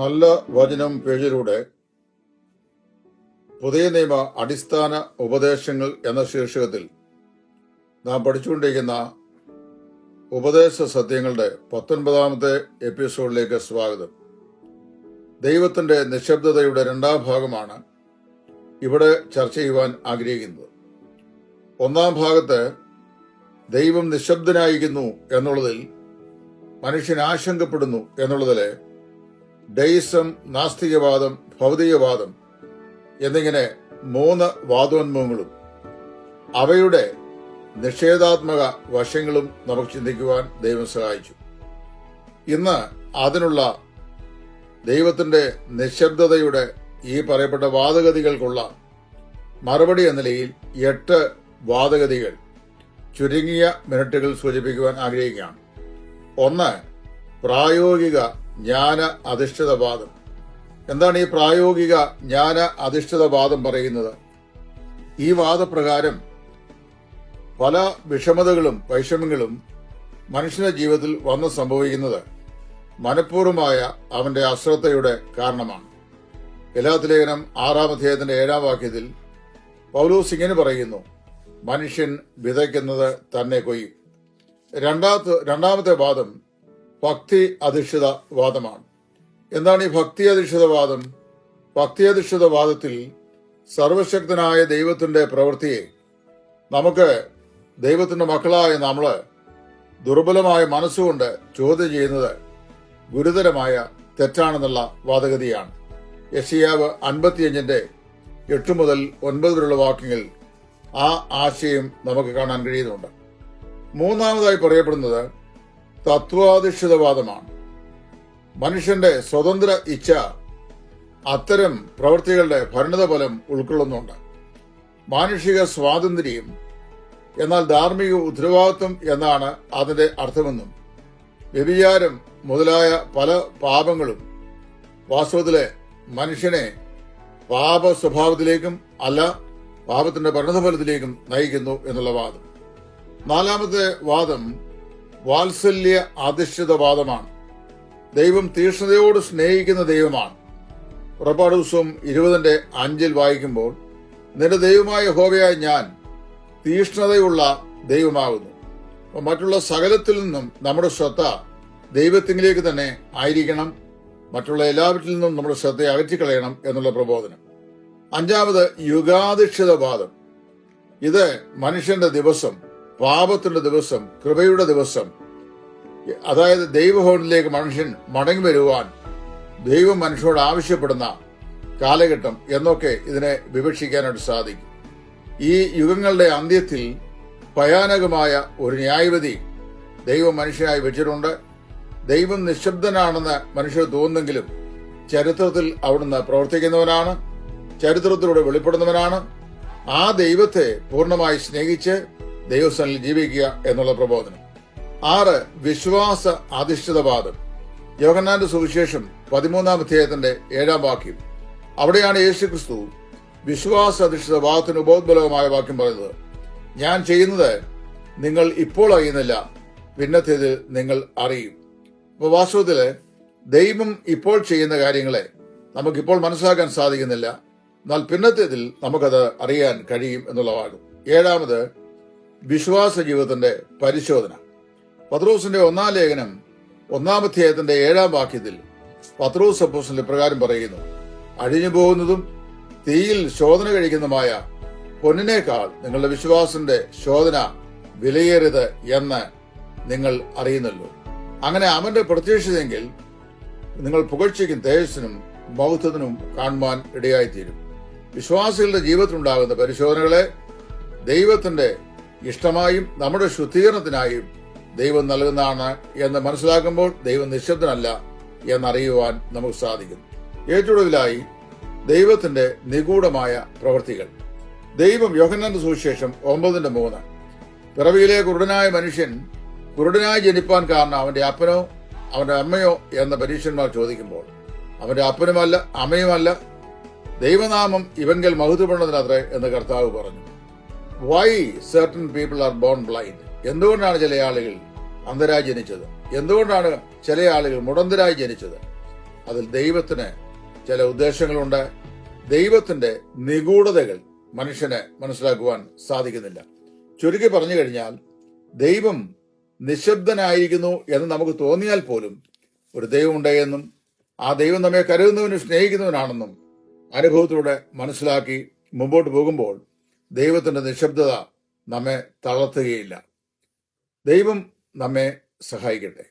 നല്ല വചനം പേജിലൂടെ പുതിയ നിയമ അടിസ്ഥാന ഉപദേശങ്ങൾ എന്ന ശീർഷകത്തിൽ നാം പഠിച്ചുകൊണ്ടിരിക്കുന്ന ഉപദേശ സത്യങ്ങളുടെ പത്തൊൻപതാമത്തെ എപ്പിസോഡിലേക്ക് സ്വാഗതം. ദൈവത്തിന്റെ നിശബ്ദതയുടെ രണ്ടാം ഭാഗമാണ് ഇവിടെ ചർച്ച ചെയ്യുവാൻ ആഗ്രഹിക്കുന്നത്. ഒന്നാം ഭാഗത്ത് ദൈവം നിശബ്ദനായിരിക്കുന്നു എന്നുള്ളതിൽ മനുഷ്യൻ ആശങ്കപ്പെടുന്നു എന്നുള്ളതിലെ ഡെയിസം നാസ്തികവാദം ഭൗതികവാദം എന്നിങ്ങനെ മൂന്ന് വാദോന്മുഖങ്ങളും. അവയുടെ നിഷേധാത്മക വശങ്ങളും നമുക്ക് ചിന്തിക്കുവാൻ ദൈവം സഹായിച്ചു. ഇന്ന് അതിനുള്ള ദൈവത്തിന്റെ നിശബ്ദതയുടെ ഈ പറയപ്പെട്ട വാദഗതികൾക്കുള്ള മറുപടി എന്ന നിലയിൽ എട്ട് വാദഗതികൾ ചുരുങ്ങിയ മിനിറ്റുകൾ സൂചിപ്പിക്കുവാൻ ആഗ്രഹിക്കുകയാണ്. ഒന്ന് പ്രായോഗിക ജ്ഞാന അധിഷ്ഠിത വാദം എന്താണ് ഈ പ്രായോഗിക ജ്ഞാന അധിഷ്ഠിത വാദം പറയുന്നത്? ഈ വാദപ്രകാരം പല വിഷമതകളും വൈഷമ്യങ്ങളും മനുഷ്യന്റെ ജീവിതത്തിൽ വന്ന് സംഭവിക്കുന്നത് മനഃപൂർവമായ അവന്റെ അശ്രദ്ധയുടെ കാരണമാണ്. ഗലാത്തിലേഖനം ആറാം അധ്യായത്തിന്റെ ഏഴാം വാക്യത്തിൽ പൗലൂസ് ഇങ്ങനെ പറയുന്നു മനുഷ്യൻ വിതയ്ക്കുന്നത് തന്നെ കൊയ്യും. രണ്ടാമത്തെ രണ്ടാമത്തെ വാദം ഭക്തി അധിഷ്ഠിത വാദമാണ് എന്താണ് ഈ ഭക്തി അധിഷ്ഠിത വാദം ഭക്തി അധിഷ്ഠിത വാദത്തിൽ സർവശക്തനായ ദൈവത്തിന്റെ പ്രവൃത്തിയെ നമുക്ക് ദൈവത്തിന്റെ മക്കളായ നമ്മൾ ദുർബലമായ മനസ്സുകൊണ്ട് ചോദ്യം ചെയ്യുന്നത് ഗുരുതരമായ തെറ്റാണെന്നുള്ള വാദഗതിയാണ്. യഷിയാവ് അൻപത്തിയഞ്ചിന്റെ എട്ട് മുതൽ ഒൻപത് വരെയുള്ള വാക്യങ്ങൾ ആ ആശയം നമുക്ക് കാണാൻ കഴിയുന്നുണ്ട്. മൂന്നാമതായി പറയപ്പെടുന്നത് തത്വാധിഷ്ഠിതവാദമാണ്. മനുഷ്യന്റെ സ്വതന്ത്ര ഇച്ഛ അത്തരം പ്രവൃത്തികളുടെ ഭരണതഫലം ഉൾക്കൊള്ളുന്നുണ്ട്. മാനുഷിക സ്വാതന്ത്ര്യം എന്നാൽ ധാർമ്മിക ഉത്തരവാദിത്വം എന്നാണ് അതിന്റെ അർത്ഥമെന്നും വ്യഭിചാരം മുതലായ പല പാപങ്ങളും വാസ്തവത്തിലെ മനുഷ്യനെ പാപ സ്വഭാവത്തിലേക്കും അല്ല പാപത്തിന്റെ ഭരണഫലത്തിലേക്കും നയിക്കുന്നു എന്നുള്ള വാദം. നാലാമത്തെ വാദം വാത്സല്യ അധിഷ്ഠിത വാദമാണ് ദൈവം തീക്ഷ്ണതയോട് സ്നേഹിക്കുന്ന ദൈവമാണ്. പുറപ്പാട് ദിവസവും ഇരുപതിന്റെ അഞ്ചിൽ വായിക്കുമ്പോൾ നിന്റെ ദൈവമായ ഹോവയായ ഞാൻ തീക്ഷ്ണതയുള്ള ദൈവമാകുന്നു. മറ്റുള്ള സകലത്തിൽ നിന്നും നമ്മുടെ ശ്രദ്ധ ദൈവത്തിങ്കിലേക്ക് തന്നെ ആയിരിക്കണം. മറ്റുള്ള എല്ലാവരിൽ നിന്നും നമ്മുടെ ശ്രദ്ധയെ അകറ്റിക്കളയണം എന്നുള്ള പ്രബോധനം. അഞ്ചാമത് യുഗാധിഷ്ഠിത വാദം ഇത് മനുഷ്യന്റെ ദിവസം പാപത്തിന്റെ ദിവസം കൃപയുടെ ദിവസം. അതായത് ദൈവഭവനിലേക്ക് മനുഷ്യൻ മടങ്ങി വരുവാൻ ദൈവം മനുഷ്യനോട് ആവശ്യപ്പെടുന്ന കാലഘട്ടം എന്നൊക്കെ ഇതിനെ വിവക്ഷിക്കാനായിട്ട് സാധിക്കും. ഈ യുഗങ്ങളുടെ അന്ത്യത്തിൽ ഭയാനകമായ ഒരു ന്യായവിധി ദൈവം മനുഷ്യനായി വെച്ചിട്ടുണ്ട്. ദൈവം നിശബ്ദനാണെന്ന് മനുഷ്യർ തോന്നുന്നെങ്കിലും ചരിത്രത്തിൽ അവിടുന്ന് പ്രവർത്തിക്കുന്നവനാണ് ചരിത്രത്തിലൂടെ വെളിപ്പെടുന്നവനാണ്. ആ ദൈവത്തെ പൂർണമായി സ്നേഹിച്ച് ദൈവസ്ഥനിൽ ജീവിക്കുക എന്നുള്ള പ്രബോധനം. ആറ് വിശ്വാസ അധിഷ്ഠിതവാദം. യോഗന്നാന്റെ സുവിശേഷം പതിമൂന്നാം അധ്യായത്തിന്റെ ഏഴാം വാക്യം. അവിടെയാണ് യേശു ക്രിസ്തു വിശ്വാസ അധിഷ്ഠിത വാദത്തിന് ഉപോദ്ബലകമായ വാക്യം പറയുന്നത്. ഞാൻ ചെയ്യുന്നത് നിങ്ങൾ ഇപ്പോൾ അറിയുന്നില്ല പിന്നത്തേതിൽ നിങ്ങൾ അറിയും. അപ്പോൾ വാസ്തവത്തിൽ ദൈവം ഇപ്പോൾ ചെയ്യുന്ന കാര്യങ്ങളെ നമുക്കിപ്പോൾ മനസ്സിലാക്കാൻ സാധിക്കുന്നില്ല എന്നാൽ പിന്നത്തേതിൽ നമുക്കത് അറിയാൻ കഴിയും എന്നുള്ളതാണ് ഏഴാമത് വിശ്വാസ ജീവിതത്തിന്റെ പരിശോധന. പത്രോസിന്റെ ഒന്നാം ലേഖനം ഒന്നാമധ്യായത്തിന്റെ ഏഴാം വാക്യത്തിൽ പത്രോസ് അപ്പോസിന്റെ പ്രകാരം പറയുന്നു അഴിഞ്ഞു പോകുന്നതും തീയിൽ ശോധന കഴിക്കുന്നതുമായ പൊന്നിനേക്കാൾ നിങ്ങളുടെ വിശ്വാസത്തിന്റെ ശോധന വിലയേറിയത് എന്ന് നിങ്ങൾ അറിയുന്നല്ലോ. അങ്ങനെ അവന്റെ പ്രത്യക്ഷതയെങ്കിൽ നിങ്ങൾ പുകഴ്ചയ്ക്കും തേജസ്സിനും ബൗദ്ധത്തിനും കാണുവാൻ ഇടയായിത്തീരും. വിശ്വാസികളുടെ ജീവിതത്തിലുണ്ടാകുന്ന പരിശോധനകളെ ദൈവത്തിന്റെ ഇഷ്ടമായും നമ്മുടെ ശുദ്ധീകരണത്തിനായും ദൈവം നൽകുന്നതാണ് എന്ന് മനസ്സിലാക്കുമ്പോൾ ദൈവം നിശബ്ദനല്ല എന്നറിയുവാൻ നമുക്ക് സാധിക്കും. ഏറ്റവും ദൈവത്തിന്റെ നിഗൂഢമായ പ്രവൃത്തികൾ. ദൈവം യോഹന്നാന്റെ സുവിശേഷം ഒമ്പതിന്റെ മൂന്ന്. പിറവിയിലെ കുരുടനായ മനുഷ്യൻ കുരുടനായി ജനിപ്പാൻ കാരണം അവന്റെ അപ്പനോ അവന്റെ അമ്മയോ എന്ന പരീക്ഷന്മാർ ചോദിക്കുമ്പോൾ അവന്റെ അപ്പനുമല്ല അമ്മയുമല്ല. ദൈവനാമം ഇവങ്കൽ മഹത്വപ്പെടുന്നതിനത്രേ എന്ന് കർത്താവ് പറഞ്ഞു. Why certain people are born blind എന്തുകൊണ്ടാണ് ചില ആളുകൾ അന്ധരായി ജനിച്ചത്? എന്തുകൊണ്ടാണ് ചില ആളുകൾ മുടന്തരായി ജനിച്ചത്? അതിൽ ദൈവത്തിന് ചില ഉദ്ദേശങ്ങളുണ്ട്. ദൈവത്തിന്റെ നിഗൂഢതകൾ മനുഷ്യന് മനസ്സിലാക്കുവാൻ സാധിക്കുന്നില്ല. ചുരുക്കി പറഞ്ഞു കഴിഞ്ഞാൽ ദൈവം നിശബ്ദനായിരിക്കുന്നു എന്ന് നമുക്ക് തോന്നിയാൽ പോലും ഒരു ദൈവമുണ്ട് എന്നും ആ ദൈവം നമ്മെ കരുതുന്നവനും സ്നേഹിക്കുന്നവനാണെന്നും അനുഭവത്തിലൂടെ മനസ്സിലാക്കി മുമ്പോട്ട് പോകുമ്പോൾ ദൈവത്തിന്റെ നിശബ്ദത നമ്മെ തളർത്തുകയില്ല. ദൈവം നമ്മെ സഹായിക്കട്ടെ.